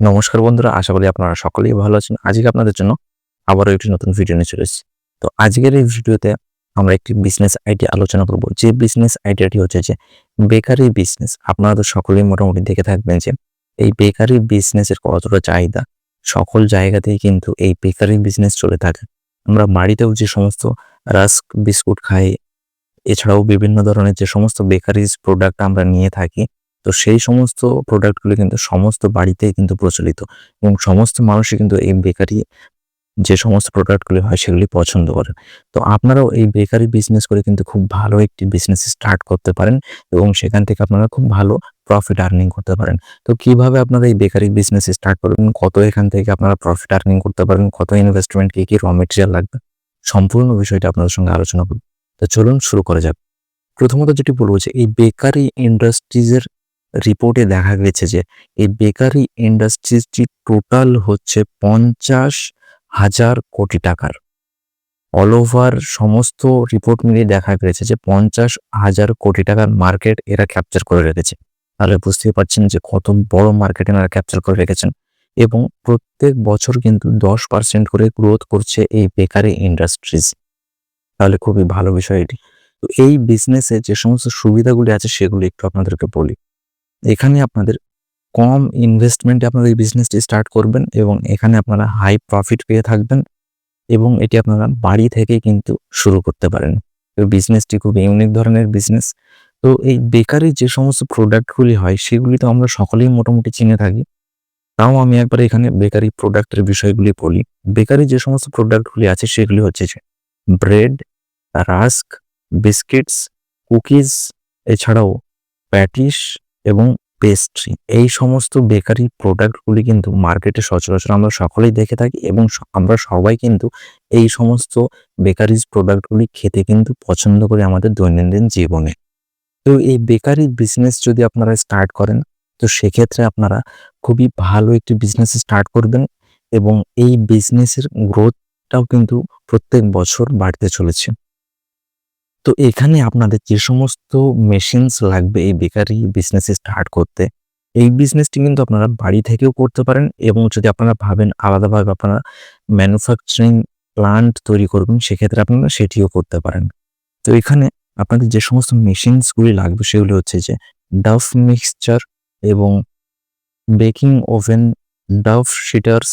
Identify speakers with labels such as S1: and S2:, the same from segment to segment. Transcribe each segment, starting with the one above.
S1: নমস্কার বন্ধুরা, আশা করি আপনারা সকলেই ভালো আছেন। আজকে আপনাদের জন্য আবারও একটি নতুন ভিডিও নিয়ে চলে তো আজকের এই ভিডিওতে আমরা একটি বিজনেস আইডিয়া আলোচনা করব। যে বিজনেস আইডিয়াটি হচ্ছে যে বেকারি বিজনেস আপনারা তো সকলেই মোটামুটি দেখে থাকবেন যে এই বেকারি বিজনেসের কতটা চাহিদা। সকল জায়গাতেই কিন্তু এই বেকারি বিজনেস চলে থাকে। আমরা বাড়িতেও যে সমস্ত রাস্ক বিস্কুট খাই, এছাড়াও বিভিন্ন ধরনের যে সমস্ত বেকারিজ প্রোডাক্ট আমরা নিয়ে থাকি তো সেই সমস্ত প্রোডাক্টগুলো কিন্তু সমস্ত বাড়িতেই কিন্তু প্রচলিত এবং সমস্ত মানুষই কিন্তু এই বেকারি যে সমস্ত প্রোডাক্টগুলি হয় সেগুলি পছন্দ করে। তো আপনারাও এই বেকারি বিজনেস করে কিন্তু খুব ভালো একটি বিজনেস স্টার্ট করতে পারেন এবং সেখান থেকে আপনারা খুব ভালো প্রফিট আর্নিং করতে পারেন। তো কীভাবে আপনারা এই বেকারি বিজনেস স্টার্ট করবেন? কত এখান থেকে আপনারা প্রফিট আর্নিং করতে পারেন? কত ইনভেস্টমেন্ট কী কী র মেটেরিয়াল লাগবে? সম্পূর্ণ বিষয়টা আপনাদের সঙ্গে আলোচনা করব। তো চলুন শুরু করা যাক। প্রথমত যেটি বলব যে এই বেকারি ইন্ডাস্ট্রিজের রিপোর্টে দেখা গেছে যে, এই বেকারি ইন্ডাস্ট্রিজটি টোটাল হচ্ছে পঞ্চাশ হাজার কোটি টাকার। অল ওভার সমস্ত রিপোর্ট মিলিয়ে দেখা গেছে যে, পঞ্চাশ হাজার কোটি টাকার মার্কেট এরা ক্যাপচার করে রেখেছে। তাহলে বুঝতেই পারছেন যে, কত বড় মার্কেট এনারা ক্যাপচার করে রেখেছেন। এবং প্রত্যেক বছর কিন্তু দশ পার্সেন্ট করে গ্রোথ করছে এই বেকারি ইন্ডাস্ট্রিজ তাহলে খুবই ভালো বিষয় এটি। তো এই বিজনেসে যে সমস্ত সুবিধাগুলি আছে, সেগুলি একটু আপনাদেরকে বলি। এখানে আপনাদের কম ইনভেস্টমেন্টে আপনারা এই বিজনেসটি স্টার্ট করবেন এবং এখানে আপনারা হাই প্রফিট পেয়ে থাকবেন এবং এটি আপনারা বাড়ি থেকে কিন্তু শুরু করতে পারেন। তো বিজনেসটি খুব ইউনিক ধরনের বিজনেস তো এই বেকারি যে সমস্ত প্রোডাক্টগুলি হয়, সেগুলি তো আমরা সকলেই মোটামুটি চিনে থাকি। তাও আমি একবার এখানে বেকারি প্রোডাক্টের বিষয়গুলি বলি। বেকারি যে সমস্ত প্রোডাক্টগুলি আছে, সেগুলি হচ্ছে যে ব্রেড রাস্ক বিস্কিটস কুকিজ এছাড়াও প্যাটিস এবং পেস্ট্রি এই সমস্ত বেকারি প্রোডাক্টগুলি কিন্তু মার্কেটে সচরাচর আমরা সকলেই দেখে থাকি এবং আমরা সবাই কিন্তু এই সমস্ত বেকারিজ প্রোডাক্টগুলি খেতে কিন্তু পছন্দ করি আমাদের দৈনন্দিন জীবনে। তো এই বেকারি বিজনেস যদি আপনারা স্টার্ট করেন, তো সেক্ষেত্রে আপনারা খুবই ভালো একটি বিজনেস স্টার্ট করবেন এবং এই বিজনেসের গ্রোথটাও কিন্তু প্রত্যেক বছর বাড়তে চলেছে। তো এখানে আপনাদের যে সমস্ত মেশিনস লাগবে এই বেকারি বিজনেস স্টার্ট করতে, এই বিজনেসটি কিন্তু আপনারা বাড়ি থেকেও করতে পারেন এবং যদি আপনারা ভাবেন আলাদাভাবে আপনারা ম্যানুফ্যাকচারিং প্লান্ট তৈরি করবেন, সেক্ষেত্রে আপনারা সেটিও করতে পারেন। তো এখানে আপনাদের যে সমস্ত মেশিনসগুলি লাগবে সেগুলি হচ্ছে যে ডাফ মিক্সচার এবং baking oven dough sheeters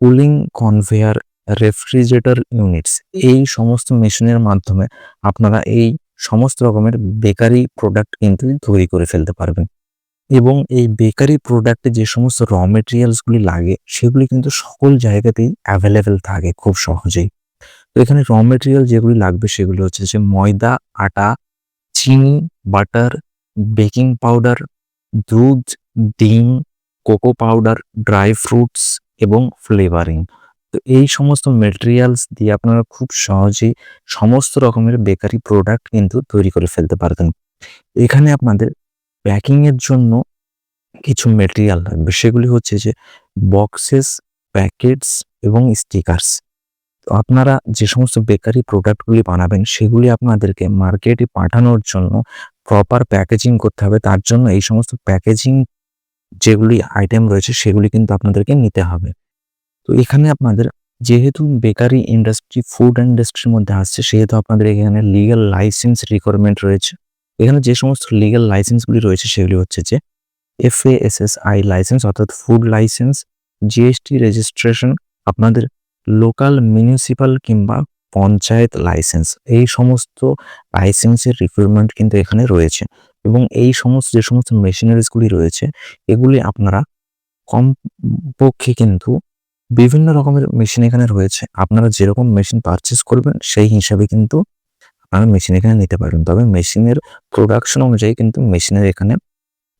S1: cooling conveyor refrigerator units এই সমস্ত মেশিনের মাধ্যমে আপনারা এই সমস্ত রকমের বেকারি প্রোডাক্ট কিন্তু তৈরি করে ফেলতে পারবেন। এবং এই বেকারি প্রোডাক্টে যে সমস্ত র মেটেরিয়ালসগুলি লাগে, সেগুলি কিন্তু সকল জায়গাতেই অ্যাভেলেবেল থাকে খুব সহজেই। তো এখানে র মেটেরিয়াল যেগুলি লাগবে সেগুলি হচ্ছে যে ময়দা, আটা, চিনি বাটার বেকিং পাউডার দুধ, ডিম কোকো পাউডার ড্রাই ফ্রুটস এবং ফ্লেভারিং তো এই সমস্ত মেটেরিয়ালস দিয়ে আপনারা খুব সহজেই সমস্ত রকমের বেকারি প্রোডাক্ট কিন্তু তৈরি করে ফেলতে পারবেন। এখানে আপনাদের প্যাকিং এর জন্য কিছু মেটেরিয়াল লাগবে। সেগুলি হচ্ছে যে বক্সেস প্যাকেটস এবং স্টিকার্স আপনারা যে সমস্ত বেকারি প্রোডাক্টগুলি বানাবেন, সেগুলি আপনাদেরকে মার্কেটে পাঠানোর জন্য প্রপার প্যাকেজিং করতে হবে। তার জন্য এই সমস্ত প্যাকেজিং যেগুলি আইটেম রয়েছে, সেগুলি কিন্তু আপনাদেরকে নিতে হবে। তো এখানে আপনাদের যেহেতু বেকারি ইন্ডাস্ট্রি ফুড ইন্ডাস্ট্রির মধ্যে আসছে, সেহেতু আপনাদের এখানে লিগ্যাল লাইসেন্স রিকোয়ারমেন্ট রয়েছে। এখানে যে সমস্ত লিগ্যাল লাইসেন্সগুলি রয়েছে, সেগুলি হচ্ছে যে এফএএসএসআই লাইসেন্স অর্থাৎ ফুড লাইসেন্স জিএসটি রেজিস্ট্রেশন আপনাদের লোকাল মিউনিসিপাল কিংবা পঞ্চায়েত লাইসেন্স এই সমস্ত লাইসেন্সের রিকোয়ারমেন্ট কিন্তু এখানে রয়েছে। এবং এই সমস্ত, যে সমস্ত মেশিনারিজগুলি রয়েছে, এগুলি আপনারা কম পক্ষে কিন্তু বিভিন্ন রকমের মেশিন এখানে রয়েছে। আপনারা যেরকম মেশিন পারচেস করবেন, সেই হিসাবে কিন্তু আপনারা মেশিন এখানে নিতে পারবেন। তবে মেশিনের প্রোডাকশন অনুযায়ী কিন্তু মেশিনের এখানে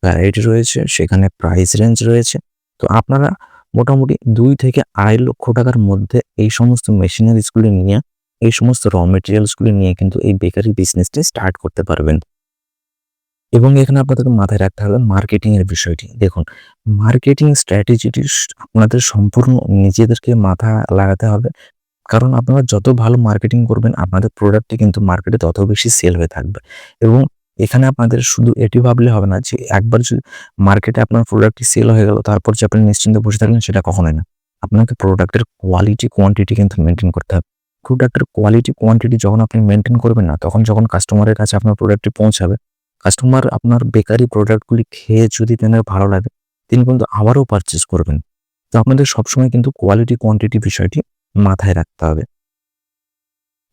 S1: ভ্যারাইটি রয়েছে, সেখানে প্রাইস রেঞ্জ রয়েছে। তো আপনারা মোটামুটি দুই থেকে আড়াই লক্ষ টাকার মধ্যে এই সমস্ত মেশিনারিজগুলি নিয়ে, এই সমস্ত র মেটেরিয়ালসগুলি নিয়ে কিন্তু এই বেকারি বিজনেসটি স্টার্ট করতে পারবেন। এবং এখানে আপনাদের মাথায় রাখতে হবে মার্কেটিং এর বিষয়টি। দেখুন মার্কেটিং স্ট্র্যাটেজিটি আপনাদের সম্পূর্ণ নিজেদেরকে মাথা লাগাতে হবে। কারণ আপনারা যত ভালো মার্কেটিং করবেন, আপনাদের প্রোডাক্টটি কিন্তু মার্কেটে তত বেশি সেল হয়ে থাকবে। এবং এখানে আপনাদের শুধু এটি ভাবলে হবে না যে একবার যদি মার্কেটে আপনার প্রোডাক্টটি সেল হয়ে গেল, তারপর যে আপনি নিশ্চিন্তে বসে থাকলেন, সেটা কখনোই না। আপনাকে প্রোডাক্টের কোয়ালিটি কোয়ান্টিটি কিন্তু মেনটেন করতে হবে। প্রোডাক্টের কোয়ালিটি কোয়ান্টিটি যখন আপনি মেনটেন করবেন না, তখন যখন কাস্টমারের কাছে আপনার প্রোডাক্টটি পৌঁছাবে কাস্টমার আপনার বেকারি প্রোডাক্টগুলি খেয়ে যদি তেনার ভালো লাগে, তিনি কিন্তু আবারও পারচেস করবেন। তো আপনাদের সবসময় কিন্তু কোয়ালিটি কোয়ান্টিটি বিষয়টি মাথায় রাখতে হবে।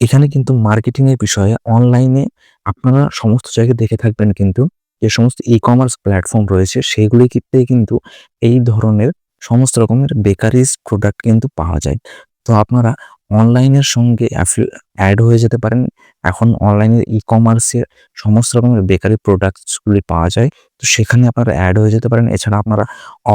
S1: এখানে কিন্তু মার্কেটিং এর বিষয়ে অনলাইনে আপনারা সমস্ত জায়গায় দেখে থাকবেন কিন্তু যে সমস্ত ই কমার্স প্ল্যাটফর্ম রয়েছে সেগুলিতে কিন্তু এই ধরনের সমস্ত রকমের বেকারিজ প্রোডাক্ট কিন্তু পাওয়া যায়। তো আপনারা অনলাইনের সঙ্গে অ্যাড হয়ে যেতে পারেন। এখন অনলাইনে ই কমার্সের সমস্ত রকমের বেকারি প্রোডাক্টসগুলি পাওয়া যায়। তো সেখানে আপনারা অ্যাড হয়ে যেতে পারেন। এছাড়া আপনারা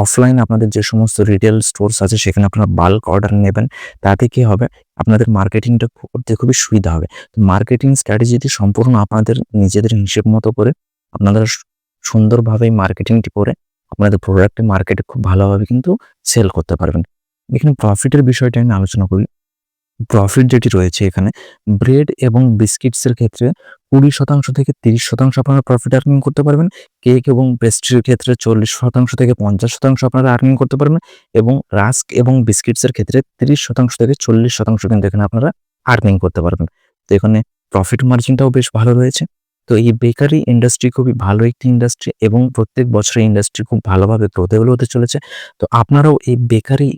S1: অফলাইন আপনাদের যে সমস্ত রিটেল স্টোরস আছে, সেখানে আপনারা বাল্ক অর্ডার নেবেন। তাতে কি হবে? আপনাদের মার্কেটিংটা করতে খুবই সুবিধা হবে। তো মার্কেটিং স্ট্র্যাটেজিটি সম্পূর্ণ আপনাদের নিজেদের হিসেব মতো করে আপনারা সুন্দরভাবে মার্কেটিংটি করে, আপনাদের প্রোডাক্টে মার্কেটে খুব ভালোভাবে কিন্তু সেল করতে পারবেন। এখানে প্রফিটের বিষয়টা আমি আলোচনা করি। প্রফিট যেটি রয়েছে এখানে, ব্রেড এবং বিস্কিটসের ক্ষেত্রে কুড়ি শতাংশ থেকে তিরিশ শতাংশ আপনারা প্রফিট আর্নিং করতে পারবেন। কেক এবং পেস্ট্রির ক্ষেত্রে চল্লিশ শতাংশ থেকে পঞ্চাশ শতাংশ আপনারা আর্নিং করতে পারবেন এবং রাস্ক এবং বিস্কিটসের ক্ষেত্রে তিরিশ শতাংশ থেকে চল্লিশ শতাংশ কিন্তু এখানে আপনারা আর্নিং করতে পারবেন। তো এখানে প্রফিট মার্জিনটাও বেশ ভালো রয়েছে। তো এই বেকারি ইন্ডাস্ট্রি খুবই ভালো একটি ইন্ডাস্ট্রি এবং প্রত্যেক বছর ইন্ডাস্ট্রি খুব ভালোভাবে গ্রোথেবল হতে চলেছে। তো আপনারাও এই বেকারি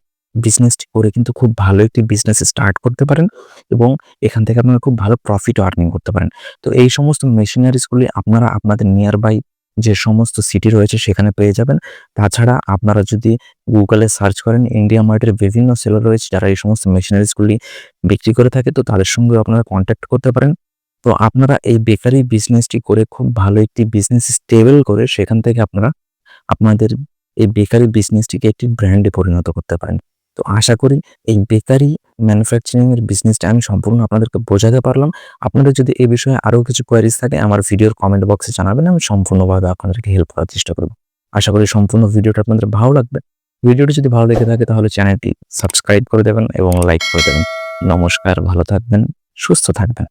S1: বিজনেসটি করে কিন্তু খুব ভালো একটি বিজনেস স্টার্ট করতে পারেন এবং এখান থেকে আপনারা খুব ভালো প্রফিট আর্নিং করতে পারেন। তো এই সমস্ত মেশিনারিজগুলি আপনারা আপনাদের নিয়ার বাই যে সমস্ত সিটি রয়েছে সেখানে পেয়ে যাবেন। তাছাড়া আপনারা যদি গুগলে সার্চ করেন ইন্ডিয়া মার্টের বিভিন্ন সেলার রয়েছে যারা এই সমস্ত মেশিনারিজগুলি বিক্রি করে থাকে, তো তাদের সঙ্গে আপনারা কন্ট্যাক্ট করতে পারেন। তো আপনারা এই বেকারি বিজনেসটি করে খুব ভালো একটি বিজনেস স্টেবল করে সেখান থেকে আপনারা আপনাদের এই বেকারি বিজনেসটিকে একটি ব্র্যান্ডে পরিণত করতে পারেন। তো আশা করি এই বেকারি ম্যানুফ্যাকচারিংয়ের বিজনেসটা আমি সম্পূর্ণ আপনাদেরকে বোঝাতে পারলাম। আপনাদের যদি এই বিষয়ে আরও কিছু কোয়ারিজ থাকে, আমার ভিডিওর কমেন্ট বক্সে জানাবেন, আমি সম্পূর্ণভাবে আপনাদেরকে হেল্প করার চেষ্টা করব। আশা করি সম্পূর্ণ ভিডিওটা আপনাদের ভালো লাগবে। ভিডিওটি যদি ভালো লেগে থাকে, তাহলে চ্যানেলটি সাবস্ক্রাইব করে দেবেন এবং লাইক করে দেবেন। নমস্কার, ভালো থাকবেন, সুস্থ থাকবেন।